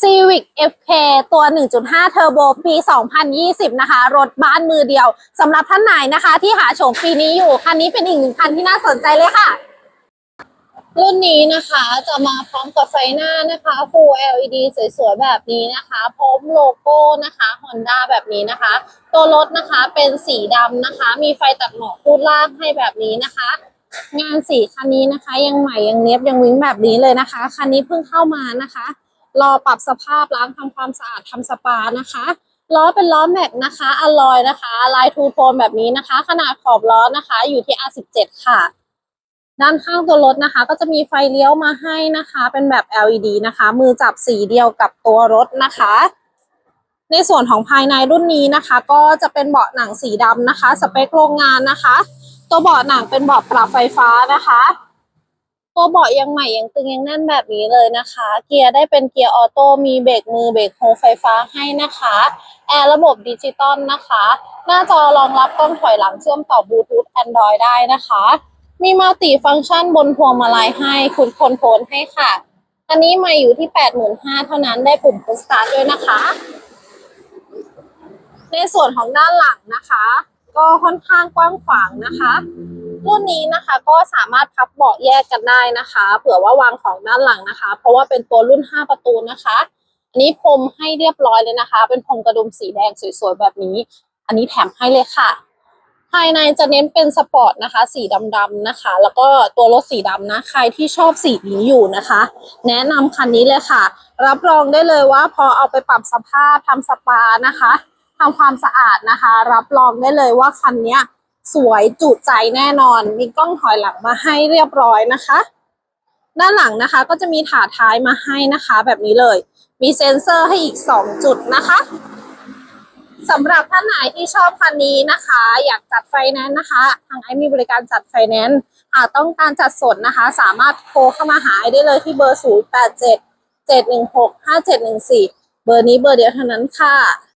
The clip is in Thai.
Civic FK ตัว 1.5 Turbo ปี 2020 นะคะ รถบ้านมือเดียวสำหรับท่านไหนนะคะ ที่หาโฉมปีนี้อยู่ คันนี้เป็นอีกหนึ่งคันที่น่าสนใจเลยค่ะ รุ่นนี้นะคะจะมาพร้อมกับไฟหน้านะคะ Full LED สวยๆ แบบนี้นะคะ พร้อมโลโก้นะคะ Honda แบบนี้นะคะ ตัวรถนะคะเป็นสีดำนะคะ มีไฟตัดหมอกคูดล่างให้แบบนี้นะคะงานสีคันนี้นะคะ ยังใหม่ยังเนียบยังวิ้งแบบนี้เลยนะคะ คันนี้เพิ่งเข้ามานะคะ รอปรับสภาพล้างทำความสะอาดทำสปานะคะล้อเป็นล้อแม็กนะคะอลอยนะคะลายทูโทนแบบนี้นะคะ ขนาดขอบล้อนะคะ อยู่ที่ R17 ค่ะ ด้านข้างตัวรถนะคะ ก็จะมีไฟเลี้ยวมาให้นะคะ เป็นแบบ LED นะคะ มือจับสีเดียวกับตัวรถนะคะ ในส่วนของภายในรุ่นนี้นะคะ ก็จะเป็นเบาะหนังสีดำนะคะ สเปคโรงงานนะคะ ตัวเบาะหนังเป็นเบาะปรับไฟฟ้านะคะ ตัวเบาะยังใหม่ยังตึงยังแน่นแบบนี้เลยนะคะ เกียร์ได้เป็นเกียร์ออโต้มีเบรกมือเบรกโฮไฟฟ้าให้นะคะแอร์ระบบดิจิตอลนะคะ หน้าจอรองรับกล้องถอยหลังเชื่อมต่อบลูทูธ Android ได้นะคะ มีมัลติฟังก์ชันบนพวงมาลัยให้คุณคอนโทรลให้ค่ะ อันนี้มาอยู่ที่ 85,000เท่านั้นได้ปุ่ม push start ด้วยนะคะ ในส่วนของด้านหลังนะคะ ก็ค่อนข้างกว้างขวางนะคะ รุ่นนี้นะคะก็สามารถพับเบาะแยกกันได้นะคะ เผื่อว่าวางของด้านหลังนะคะ เพราะว่าเป็นตัวรุ่น 5 ประตูนะคะอันนี้พรมให้เรียบร้อยเลยนะคะ เป็นพรมกระดุมสีแดงสวยๆแบบนี้ อันนี้แถมให้เลยค่ะ ภายในจะเน้นเป็นสปอร์ตนะคะ สีดำๆนะคะ แล้วก็ตัวรถสีดำนะ ใครที่ชอบสีนี้อยู่นะคะ แนะนำคันนี้เลยค่ะ รับรองได้เลยว่าพอเอาไปปรับสภาพทำสปานะคะทำความสะอาดนะคะ รับรองได้เลยว่าคันเนี้ย สวยจุใจแน่นอน มีกล้องถอยหลังมาให้เรียบร้อยนะคะ ด้านหลังนะคะก็จะมีถาดท้ายมาให้นะคะ แบบนี้เลย มีเซ็นเซอร์ให้อีก 2 จุดนะคะสำหรับท่านไหนที่ชอบคันนี้นะคะ อยากจัดไฟแนนซ์นะคะ ทางไอมีบริการจัดไฟแนนซ์หากต้องการจัดสดนะคะ สามารถโทรเข้ามาหาไอได้เลยที่เบอร์ 0 8 7 7 1 6 5 7 1 4 เบอร์นี้เบอร์เดียวเท่านั้นค่ะ